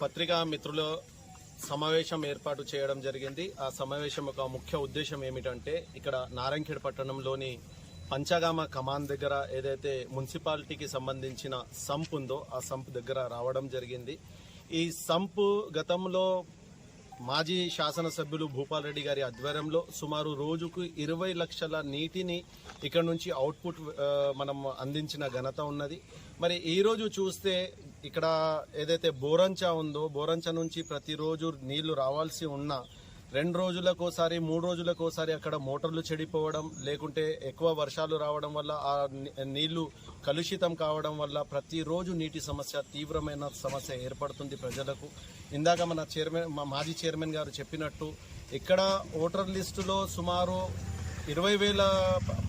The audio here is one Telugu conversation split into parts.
పత్రికా మిత్రుల సమావేశం ఏర్పాటు చేయడం జరిగింది. ఆ సమావేశం యొక్క ముఖ్య ఉద్దేశం ఏమిటంటే ఇక్కడ నారాయణఖేడ్ పట్టణంలోని పంచగామ కమాన్ దగ్గర ఏదైతే మున్సిపాలిటీకి సంబంధించిన సంప్ ఉందో ఆ సంప్ దగ్గర రావడం జరిగింది. ఈ సంపు గతంలో మాజీ శాసనసభ్యులు భూపాల్ రెడ్డి గారి ఆధ్వర్యంలో సుమారు రోజుకు ఇరవై లక్షల నీటిని ఇక్కడ నుంచి అవుట్పుట్ మనం అందించిన ఘనత ఉన్నది. మరి ఈ రోజు చూస్తే ఇక్కడ ఏదైతే బోరంచా ఉందో బోరంచా నుంచి ప్రతిరోజు నీళ్ళు రావాల్సి ఉన్న రెండు రోజులకోసారి మూడు రోజులకోసారి అక్కడ మోటార్లు చెడిపోవడం లేకుంటే ఎక్కువ వర్షాలు రావడం వల్ల ఆ నీళ్ళు కలుషితం కావడం వల్ల ప్రతిరోజు నీటి సమస్య తీవ్రమైన సమస్య ఏర్పడుతుంది ప్రజలకు. ఇందాక మన చైర్మన్ మా మాజీ చైర్మన్ గారు చెప్పినట్టు ఇక్కడ ఓటర్ లిస్టులో సుమారు ఇరవై వేల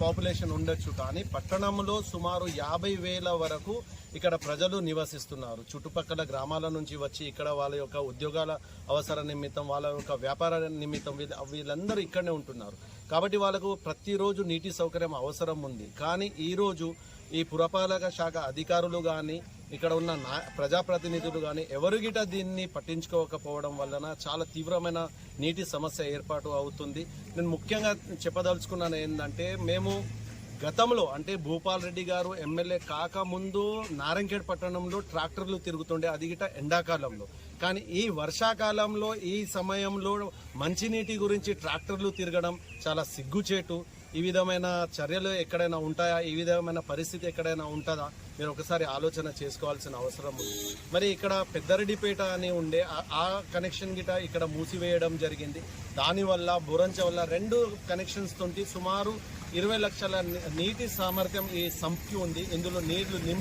పాపులేషన్ ఉండొచ్చు కానీ పట్టణంలో సుమారు యాభై వేల వరకు ఇక్కడ ప్రజలు నివసిస్తున్నారు. చుట్టుపక్కల గ్రామాల నుంచి వచ్చి ఇక్కడ వాళ్ళ యొక్క ఉద్యోగాల అవసర నిమిత్తం వాళ్ళ యొక్క వ్యాపార నిమిత్తం వీళ్ళ- వీళ్ళందరూ ఇక్కడనే ఉంటున్నారు. కాబట్టి వాళ్ళకు ప్రతిరోజు నీటి సౌకర్యం అవసరం ఉంది. కానీ ఈరోజు ఈ పురపాలక శాఖ అధికారులు కానీ ఇక్కడ ఉన్న నా ప్రజాప్రతినిధులు కానీ ఎవరు గిట దీన్ని పట్టించుకోకపోవడం వలన చాలా తీవ్రమైన నీటి సమస్య ఏర్పాటు అవుతుంది. నేను ముఖ్యంగా చెప్పదలుచుకున్నాను ఏంటంటే మేము గతంలో అంటే భూపాల్ రెడ్డి గారు ఎమ్మెల్యే కాకముందు నారంకేడ్ పట్టణంలో ట్రాక్టర్లు తిరుగుతుండే అది గిట ఎండాకాలంలో. కానీ ఈ వర్షాకాలంలో ఈ సమయంలో మంచినీటి గురించి ట్రాక్టర్లు తిరగడం చాలా సిగ్గుచేటు. ఈ విధమైన చర్యలు ఎక్కడైనా ఉంటాయా? ఈ విధమైన పరిస్థితి ఎక్కడైనా ఉంటుందా? మీరు ఒకసారి ఆలోచన చేసుకోవాల్సిన అవసరం ఉంది. మరి ఇక్కడ పెద్దరెడ్డిపేట అని ఉండే ఆ- కనెక్షన్ గిట ఇక్కడ మూసివేయడం జరిగింది. దానివల్ల బురంచ వల్ల రెండు కనెక్షన్స్ తోటి సుమారు ఇరవై లక్షల నీటి సామర్థ్యం ఈ సంపి ఉంది. ఇందులో నీళ్ళు